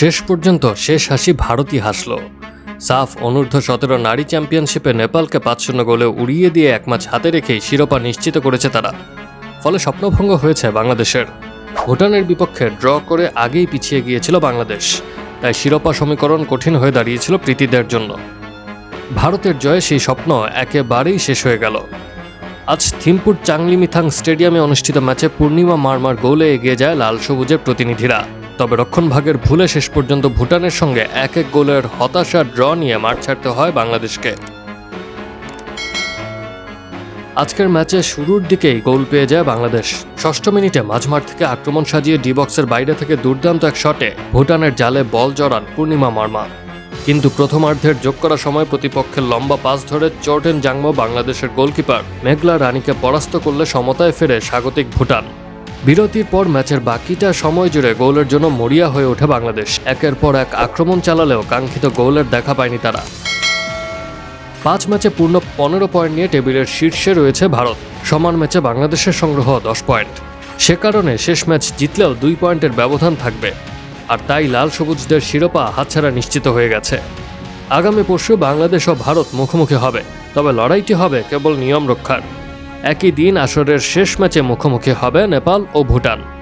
শেষ পর্যন্ত শেষ হাসি ভারতই হাসল। সাফ অনূর্ধ্ব সতেরো নারী চ্যাম্পিয়নশিপে নেপালকে পাঁচ শূন্য গোলে উড়িয়ে দিয়ে এক হাতে রেখেই শিরোপা নিশ্চিত করেছে তারা। ফলে স্বপ্নভঙ্গ হয়েছে বাংলাদেশের। ভুটানের বিপক্ষে ড্র করে আগেই পিছিয়ে গিয়েছিল বাংলাদেশ। তাই শিরোপা সমীকরণ কঠিন হয়ে দাঁড়িয়েছিল প্রীতিদের জন্য। ভারতের জয়ে সেই স্বপ্ন একেবারেই শেষ হয়ে গেল। আজ থিমপুর চাংলিমিথাং স্টেডিয়ামে অনুষ্ঠিত ম্যাচে পূর্ণিমা মারমার গোলে এগিয়ে যায় লাল সবুজের প্রতিনিধিরা। তবে রক্ষণভাগের ভুলে শেষ পর্যন্ত ভুটানের সঙ্গে এক এক গোলের হতাশা ড্র নিয়ে মাঠ ছাড়তে হয় বাংলাদেশকে। আজকের ম্যাচে শুরুর দিকেই গোল পেয়ে যায় বাংলাদেশ। ষষ্ঠ মিনিটে মাঝমাঠ থেকে আক্রমণ সাজিয়ে ডি বক্সের বাইরে থেকে দুর্দান্ত এক শটে ভুটানের জালে বল জড়ান পূর্ণিমা মার্মা। কিন্তু প্রথমার্ধের যোগ করা সময় প্রতিপক্ষের লম্বা পাস ধরে চোর্টেন জাংমো বাংলাদেশের গোলকিপার মেঘলা রানীকে পরাস্ত করলে সমতায় ফেরে স্বাগতিক ভুটান। বিরতির পর ম্যাচের বাকিটা সময় জুড়ে গোলের জন্য মরিয়া হয়ে ওঠে বাংলাদেশ। একের পর এক আক্রমণ চালালেও কাঙ্ক্ষিত গোলের দেখা পায়নি তারা। পাঁচ ম্যাচে পূর্ণ পনেরো পয়েন্ট নিয়ে টেবিলের শীর্ষে রয়েছে ভারত। সমান ম্যাচে বাংলাদেশের সংগ্রহ দশ পয়েন্ট। সে কারণে শেষ ম্যাচ জিতলেও দুই পয়েন্টের ব্যবধান থাকবে। আর তাই লাল সবুজদের শিরোপা হাতছাড়া নিশ্চিত হয়ে গেছে। আগামী পরশু বাংলাদেশ ও ভারত মুখোমুখি হবে, তবে লড়াইটি হবে কেবল নিয়ম রক্ষার। একই দিন আসরের শেষ ম্যাচে মুখোমুখি হবে নেপাল ও ভুটান।